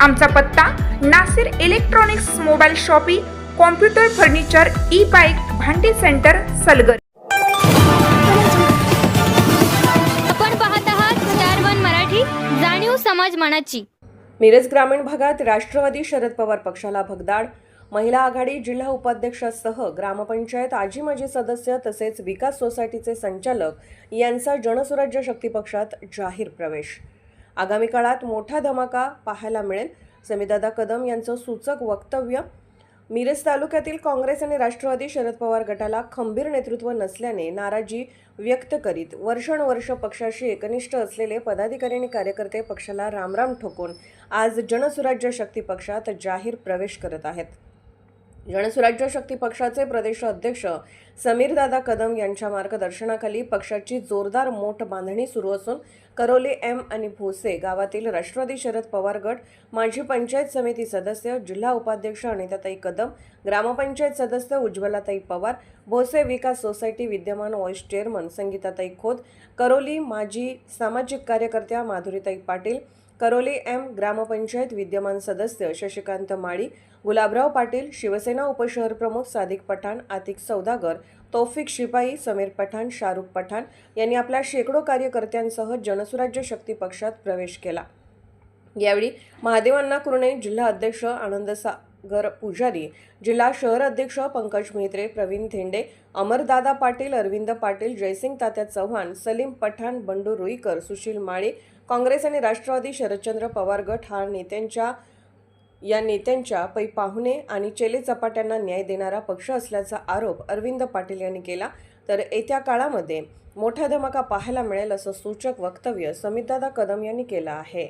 आमचा पत्ता Nasir electronics mobile shoppe computer furniture e bike भांडी सेंटर सलगर. आपण पाहत आहात स्टार वन मराठी जाणीव समाज मनाची. मिरज ग्रामीण भागात राष्ट्रवादी शरद पवार पक्षाला भगदाड. महिला आघाडी जिल्हा उपाध्यक्षासह ग्रामपंचायत आजी माजी सदस्य तसेच विकास सोसायटीचे संचालक यांचा जनसुराज्य शक्ती पक्षात जाहीर प्रवेश. आगामी काळात मोठा धमाका पाहायला मिळेल. समीदादा कदम यांचं सूचक वक्तव्य. मिरज तालुक्यातील काँग्रेस आणि राष्ट्रवादी शरद पवार गटाला खंबीर नेतृत्व नसल्याने नाराजी व्यक्त करीत वर्षानुवर्ष पक्षाशी एकनिष्ठ असलेले पदाधिकारी आणि कार्यकर्ते पक्षाला रामराम ठोकून आज जनसुराज्य शक्ती पक्षात जाहीर प्रवेश करत आहेत. जनसुराज्य शक्ती पक्षाचे प्रदेश अध्यक्ष समीरदादा कदम यांच्या मार्गदर्शनाखाली पक्षाची जोरदार मोठ बांधणी सुरू असून करोली एम आणि भोसे गावातील राष्ट्रवादी शरद पवार गट माजी पंचायत समिती सदस्य जिल्हा उपाध्यक्ष अनिताताई कदम ग्रामपंचायत सदस्य उज्ज्वलाताई पवार भोसे विकास सोसायटी विद्यमान व्हाईस चेअरमन संगीताताई खोत करोली माजी सामाजिक कार्यकर्त्या माधुरीताई पाटील करोली एम ग्रामपंचायत विद्यमान सदस्य शशिकांत माळी गुलाबराव पाटील शिवसेना उपशहर प्रमुख सादिक पठाण आतिक सौदागर तौफिक शिपाई समीर पठाण शाहरुख पठाण यांनी आपल्या शेकडो कार्यकर्त्यांसह जनसुराज्य शक्ती पक्षात प्रवेश केला. यावेळी महादेवांना कुरणे जिल्हा अध्यक्ष आनंद सा गर पुजारी. जिल्हा शहर अध्यक्ष पंकज म्हेत्रे प्रवीण धेंडे अमरदादा पाटील अरविंद पाटील जयसिंग तात्या चव्हाण सलीम पठाण बंडू रुईकर सुशील माळे काँग्रेस आणि राष्ट्रवादी शरदचंद्र पवार गट हा नेत्यांच्या या नेत्यांच्या पै पाहुणे आणि चेले चपाट्यांना न्याय देणारा पक्ष असल्याचा आरोप अरविंद पाटील यांनी केला. तर येत्या काळामध्ये मोठा धमाका पाहायला मिळेल असं सूचक वक्तव्य समितदादा कदम यांनी केलं आहे.